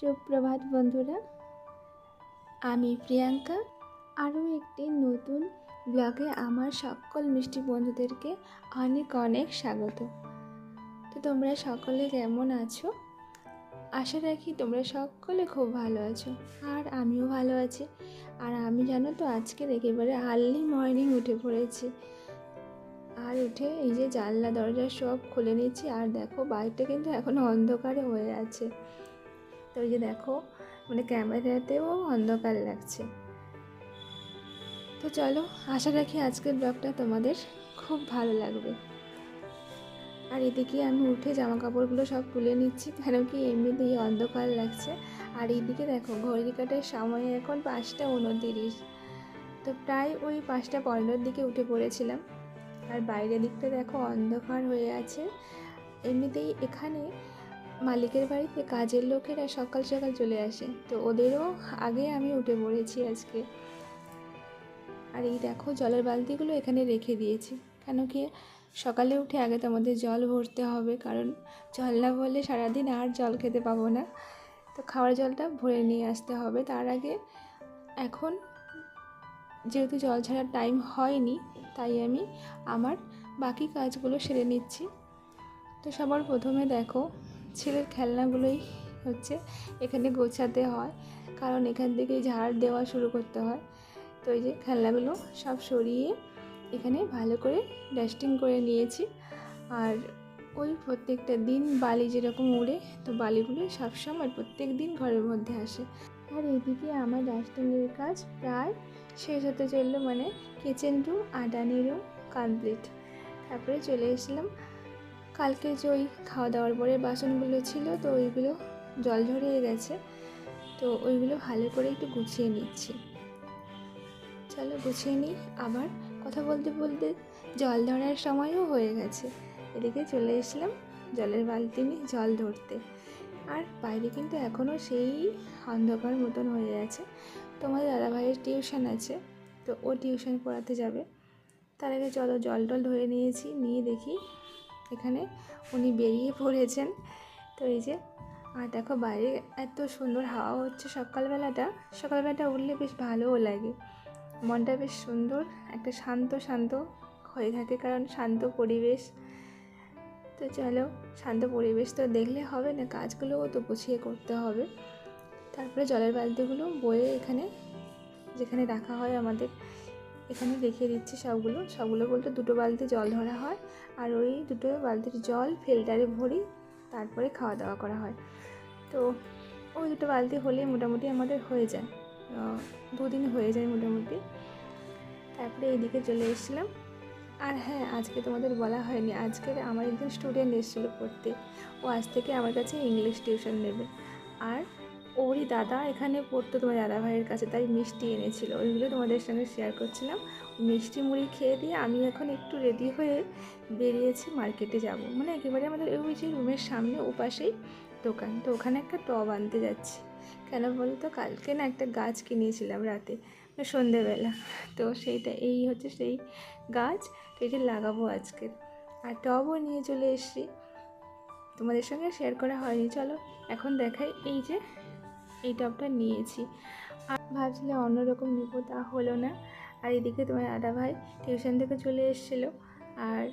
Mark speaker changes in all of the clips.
Speaker 1: সুপ্রভাত বন্ধুরা। আমি প্রিয়াঙ্কা। আরও একটি নতুন ব্লগে আমার সকল মিষ্টি বন্ধুদেরকে অনেক অনেক স্বাগত। তো তোমরা সকলে কেমন আছো? আশা রাখি তোমরা সকলে খুব ভালো আছো। আর আমিও ভালো আছি। আর আমি জানো তো আজকে একেবারে আর্লি মর্নিং উঠে পড়েছি। আর উঠে এই যে জানলা, দরজা সব খুলে নিচ্ছি আর দেখো, বাড়িটা কিন্তু এখন অন্ধকারে হয়ে আছে। তো এই যে দেখো মানে ক্যামেরাতেও অন্ধকার লাগছে। তো চলো, আশা রাখি আজকের ব্লগটা তোমাদের খুব ভালো লাগবে। আর এদিকে আমি উঠে জামা কাপড়গুলো সব তুলে নিচ্ছি কেন কি এমনিতেই অন্ধকার লাগছে। আর এইদিকে দেখো ঘড়ি কাটার সময় এখন পাঁচটা উনতিরিশ। তো প্রায় ওই পাঁচটা পনেরোর দিকে উঠে পড়েছিলাম। আর বাইরের দিকটা দেখো অন্ধকার হয়ে আছে। এমনিতেই এখানে মালিকের বাড়িতে কাজের লোকেরা সকাল সকাল চলে আসে। তো ওদেরও আগে আমি উঠে পড়েছি আজকে। আর এই দেখো, জলের বালতিগুলো এখানে রেখে দিয়েছি। কেন কি সকালে উঠে আগে তোমাদের জল ভরতে হবে, কারণ জল না ভরলে সারাদিন আর জল খেতে পাবো না। তো খাওয়ার জলটা ভরে নিয়ে আসতে হবে। তার আগে এখন যেহেতু জল ছাড়ার টাইম হয়নি, তাই আমি আমার বাকি কাজগুলো সেরে নিচ্ছি। তো সবার প্রথমে দেখো ছেলের খেলনাগুলোই হচ্ছে এখানে গোছাতে হয়। কারণ এখান থেকে ঝাড় দেওয়া শুরু করতে হয়। তো এই যে খেলনাগুলো সব সরিয়ে এখানে ভালো করে ডাস্টিং করে নিয়েছি। আর ওই প্রত্যেকটা দিন বালি যেরকম উড়ে, তো বালিগুলো সবসময় প্রত্যেক দিন ঘরের মধ্যে আসে। আর এদিকে আমার ডাস্টিংয়ের কাজ প্রায় শেষ হতে চলল মানে কিচেন রুম আডানি রুম কমপ্লিট তারপরে চলে এসলাম কালকে যে ওই খাওয়া দাওয়ার পরে বাসনগুলো ছিল, তো ওইগুলো জল ঝরিয়ে গেছে। তো ওইগুলো ভালো করে একটু গুছিয়ে নিচ্ছি। চলো গুছিয়ে নিই। আবার কথা বলতে বলতে জল ধরার সময়ও হয়ে গেছে। এদিকে চলে এসলাম জলের বালতি নিয়ে জল ধরতে। আর বাইরে কিন্তু এখনও সেই অন্ধকার মতন হয়ে আছে। তোমার দাদাভাইয়ের টিউশন আছে, তো ও টিউশন পড়াতে যাবে। তার আগে চলো জল টল ধরে নিয়েছি, নিয়ে দেখি এখানে উনি বেরিয়ে পড়েছেন। তো এই যে, আর দেখো বাইরে এত সুন্দর হাওয়া হচ্ছে সকালবেলাটা। সকালবেলাটা উঠলে বেশ ভালোও লাগে। মনটা বেশ সুন্দর, একটা শান্ত শান্ত হয়ে থাকে কারণ শান্ত পরিবেশ। তো চলো, শান্ত পরিবেশ তো দেখলে হবে না, কাজগুলোও তো গুছিয়ে করতে হবে। তারপরে জলের বালতিগুলো বয়ে এখানে, যেখানে রাখা হয় আমাদের। এখানে রেখে দিচ্ছি সবগুলো। সবগুলো বলতে দুটো বালতি জল ধরা হয় আর ওই দুটো বালতির জল ফিল্টারে ভরি তারপরে খাওয়া দাওয়া করা হয়। তো ওই দুটো বালতি হলেই মোটামুটি আমাদের হয়ে যায়। দুদিন হয়ে যায় মোটামুটি। তারপরে এইদিকে চলে এসেছিলাম। আর হ্যাঁ আজকে তোমাদের বলা হয়নি, আজকের আমার একজন স্টুডেন্ট এসেছিল পড়তে। ও আজ থেকে আমার কাছে ইংলিশ টিউশন নেবে। আর ওরই দাদা এখানে পড়তো তোমার দাদা ভাইয়ের কাছে, তাই মিষ্টি এনেছিল। ওইগুলো তোমাদের সঙ্গে শেয়ার করছিলাম। মিষ্টি মুড়ি খেয়ে দিয়ে আমি এখন একটু রেডি হয়ে বেরিয়েছি মার্কেটে যাব। মানে একেবারে আমাদের ওই যে রুমের সামনে ওপাশেই দোকান। তো ওখানে একটা টব আনতে যাচ্ছি। কেন বলতো কালকে না একটা গাছ কিনেছিলাম রাতে মানে সন্ধেবেলা। তো সেইটা, এই হচ্ছে সেই গাছ এটা লাগাবো আজকে। আর টবও নিয়ে চলে এসেছি। তোমাদের সঙ্গে শেয়ার করা হয়নি। চলো, এখন দেখাই এই যে এই টবটা নিয়েছি। আর ভাবছিলে অন্যরকম নেব, তা হলো না। আর এদিকে তোমার দাদা ভাই টিউশন থেকে চলে এসেছিল। আর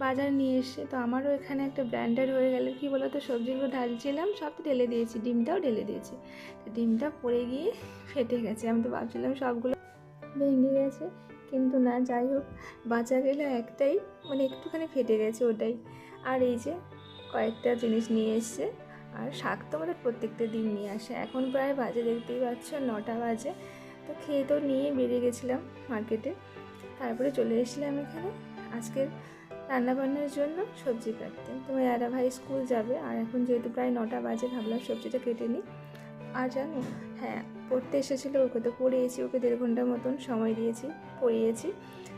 Speaker 1: বাজার নিয়ে এসছে। তো আমারও এখানে একটা ব্র্যান্ডেড হয়ে গেল। কি বলো তো সবজিগুলো ঢালছিলাম, সব তো ঢেলে দিয়েছি, ডিমটাও ঢেলে দিয়েছি। তো ডিমটা পড়ে গিয়ে ফেটে গেছে। আমি তো ভাবছিলাম সবগুলো ভেঙে গেছে। কিন্তু না, যাই হোক, বাঁচা গেলে একটাই মানে একটুখানি ফেটে গেছে ওটাই। আর এই যে কয়েকটা জিনিস নিয়ে এসছে। আর শাক তো আমাদের প্রত্যেকটা দিন নিয়ে আসে। এখন প্রায় বাজে, দেখতেই পাচ্ছ, নটা বাজে। তো খেয়ে তো নিয়ে বেরিয়ে গেছিলাম মার্কেটে তারপরে চলে এসেছিলাম এখানে। আজকের রান্নাবান্নার জন্য সবজি কাটতে। তোমার দাদা ভাই স্কুল যাবে। আর এখন যেহেতু প্রায় নটা বাজে, ভাবলাম সবজিটা কেটে নিই। আর জানো হ্যাঁ পড়তে এসেছিল, ওকে তো পড়িয়েছি, ওকে দেড় ঘণ্টার মতন সময় দিয়েছি, পড়িয়েছি।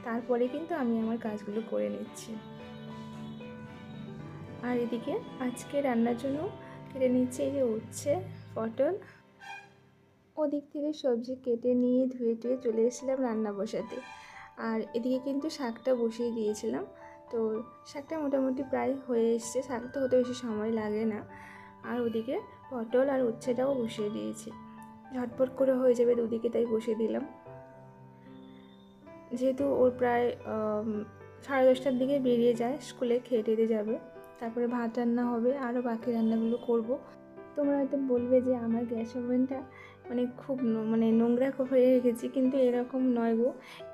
Speaker 1: তারপরে কিন্তু আমি আমার কাজগুলো করে নিচ্ছি। আর এদিকে আজকে রান্নার জন্য কেটে নিচ্ছে, এই যে উচ্ছে পটল। ওদিক থেকে সবজি কেটে নিয়ে ধুয়ে টুয়ে চলে এসেছিলাম রান্না বসাতে। আর এদিকে কিন্তু শাকটা বসিয়ে দিয়েছিলাম। তো শাকটা মোটামুটি প্রায় হয়ে এসছে, শাক তো হতে বেশি সময় লাগে না। আর ওদিকে পটল আর উচ্ছেটাও বসিয়ে দিয়েছি। ঝটপট করে হয়ে যাবে দুদিকে তাই বসিয়ে দিলাম। যেহেতু ওর প্রায় সাড়ে দশটার দিকে বেরিয়ে যায়, স্কুলে খেয়ে টেতে যাবে। তারপরে ভাত রান্না হবে আরও বাকি রান্নাগুলো করব। তোমরা হয়তো বলবে যে আমার গ্যাস ওভেনটা মানে খুব মানে নোংরা হয়ে রেখেছি, কিন্তু এরকম নয় গো।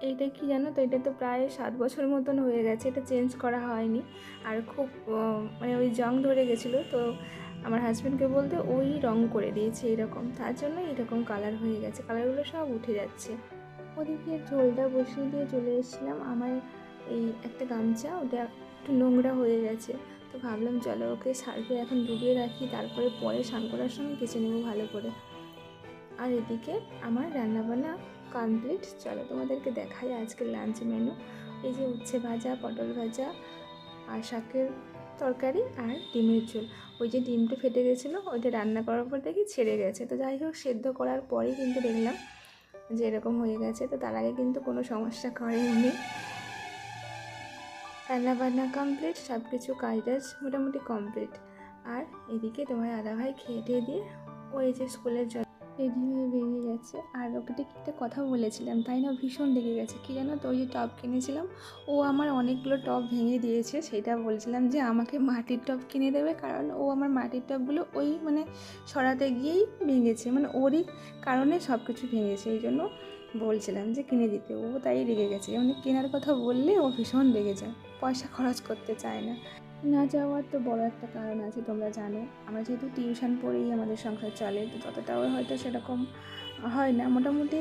Speaker 1: এইটা কি জানো তো? এটা তো প্রায় সাত বছর মতন হয়ে গেছে, এটা চেঞ্জ করা হয়নি। আর খুব মানে ওই জং ধরে গেছিল, তো আমার হাজব্যান্ডকে বলতে ওই রং করে দিয়েছে এরকম। তার জন্য এরকম কালার হয়ে গেছে, কালারগুলো সব উঠে যাচ্ছে। ওদিকে ঝোলটা বসিয়ে দিয়ে চলে এসেছিলাম। আমার এই একটা গামছা, ওটা একটু নোংরা হয়ে গেছে। তো ভাবলাম, চলো ওকে সার্ফে এখন ডুবিয়ে রাখি, তারপরে পরে স্নান করার সময় কেচে নেব ভালো করে। আর এদিকে আমার রান্নাবান্না কমপ্লিট চলো তোমাদেরকে দেখাই আজকের লাঞ্চ মেনু এই যে উচ্ছে ভাজা, পটল ভাজা, আর শাকের তরকারি আর ডিমের ঝোল। ওই যে ডিমটা ফেটে গেছিল, ওইটা রান্না করার পর দেখি ছেড়ে গেছে। তো যাই হোক, সেদ্ধ করার পরেই কিন্তু দেখলাম যে এরকম হয়ে গেছে। তো তার আগে কিন্তু কোনো সমস্যা করেনি রান্না বান্না কমপ্লিট সব কিছু কাজ টাজ মোটামুটি কমপ্লিট আর এদিকে তোমার ভাই খেয়ে দিয়ে ওই যে স্কুলের জন্য রেডি হয়ে বেরিয়ে গেছে। আর ওকে একটা কথা বলেছিলাম তাই না? ভীষণ লেগে গেছে। কী জানো? তো ওই যে টব কিনেছিলাম, ও আমার অনেকগুলো টব ভেঙে দিয়েছে। সেটা বলছিলাম যে, আমাকে মাটির টব কিনে দেবে। কারণ ও আমার মাটির টবগুলো ওই মানে সরাতে গিয়েই ভেঙেছে। মানে ওরই কারণে সব কিছু ভেঙেছে। এই জন্য বলছিলাম যে, কিনে দিতে। ও তাই রেগে গেছে। মানে কেনার কথা বললে ও ভীষণ রেগে যায়। পয়সা খরচ করতে চায় না। না যাওয়ার তো বড় একটা কারণ আছে, তোমরা জানো। আমরা যেহেতু টিউশন পড়েই আমাদের সংসার চলে, তো ততটাও হয়তো সেরকম হয় না। মোটামুটি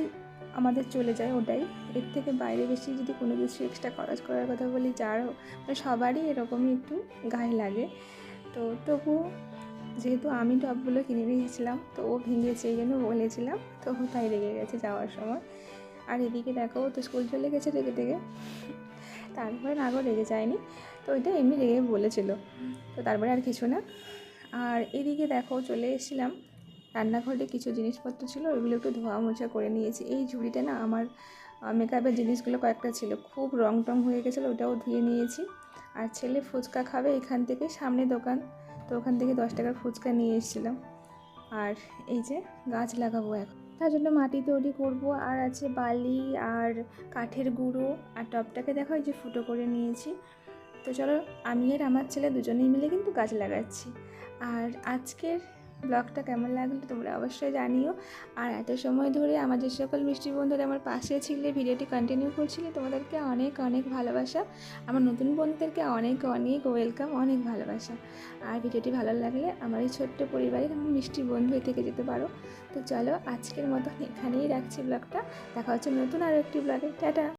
Speaker 1: আমাদের চলে যায় ওটাই। এর থেকে বাইরে বেশি যদি কোনো কিছু এক্সট্রা খরচ করার কথা বলি যার মানে সবারই এরকমই একটু গায়ে লাগে। তো তবু যেহেতু আমি টবগুলো কিনে রেখেছিলাম, তো ও ভেঙেছে, এই জন্য বলেছিলাম, তো তাই রেগে গেছে যাওয়ার সময়। আর এদিকে দেখো তো স্কুল চলে গেছে রেগে রেগে তারপরে আগেও রেগে যায়নি। তো ওইটা এমনি রেগে বলেছিল। তো তারপরে আর কিছু না। আর এদিকে দেখো চলে এসেছিলাম। রান্নাঘরে কিছু জিনিসপত্র ছিল, ওইগুলো একটু ধোয়া মোছা করে নিয়েছি। এই ঝুড়িটা না আমার মেকআপের জিনিসগুলো কয়েকটা ছিল। খুব রং টং হয়ে গেছিল, ওটাও ধুয়ে নিয়েছি। আর ছেলে ফুচকা খাবে এখান থেকে সামনে দোকান। তো ওখান থেকে দশ টাকার ফুচকা নিয়ে এসেছিলাম। আর এই যে গাছ লাগাবো এখন। তার জন্য মাটি তৈরি করব। আর আছে বালি, আর কাঠের গুঁড়ো। আর টবটাকে দেখো এই যে ফুটো করে নিয়েছি। তো চলো, আমি আর আমার ছেলে দুজনেই মিলে কিন্তু গাছ লাগাচ্ছি। আর আজকের ব্লগটা কেমন লাগল তোমরা অবশ্যই জানিও। আর এত সময় ধরে আমার যে সকল মিষ্টি বন্ধুরা আমার পাশে ছিলে, ভিডিওটি কন্টিনিউ করছিলে, তোমাদেরকে অনেক অনেক ভালোবাসা। আমার নতুন বন্ধুদেরকে অনেক অনেক ওয়েলকাম অনেক ভালোবাসা। আর ভিডিওটি ভালো লাগলে আমার এই ছোট্ট পরিবারের আমার মিষ্টি বন্ধু থেকে যেতে পারো। তো চলো, আজকের মতন এখানেই রাখছি ব্লগটা। দেখা হচ্ছে নতুন আরও একটি ব্লগে। টাটা!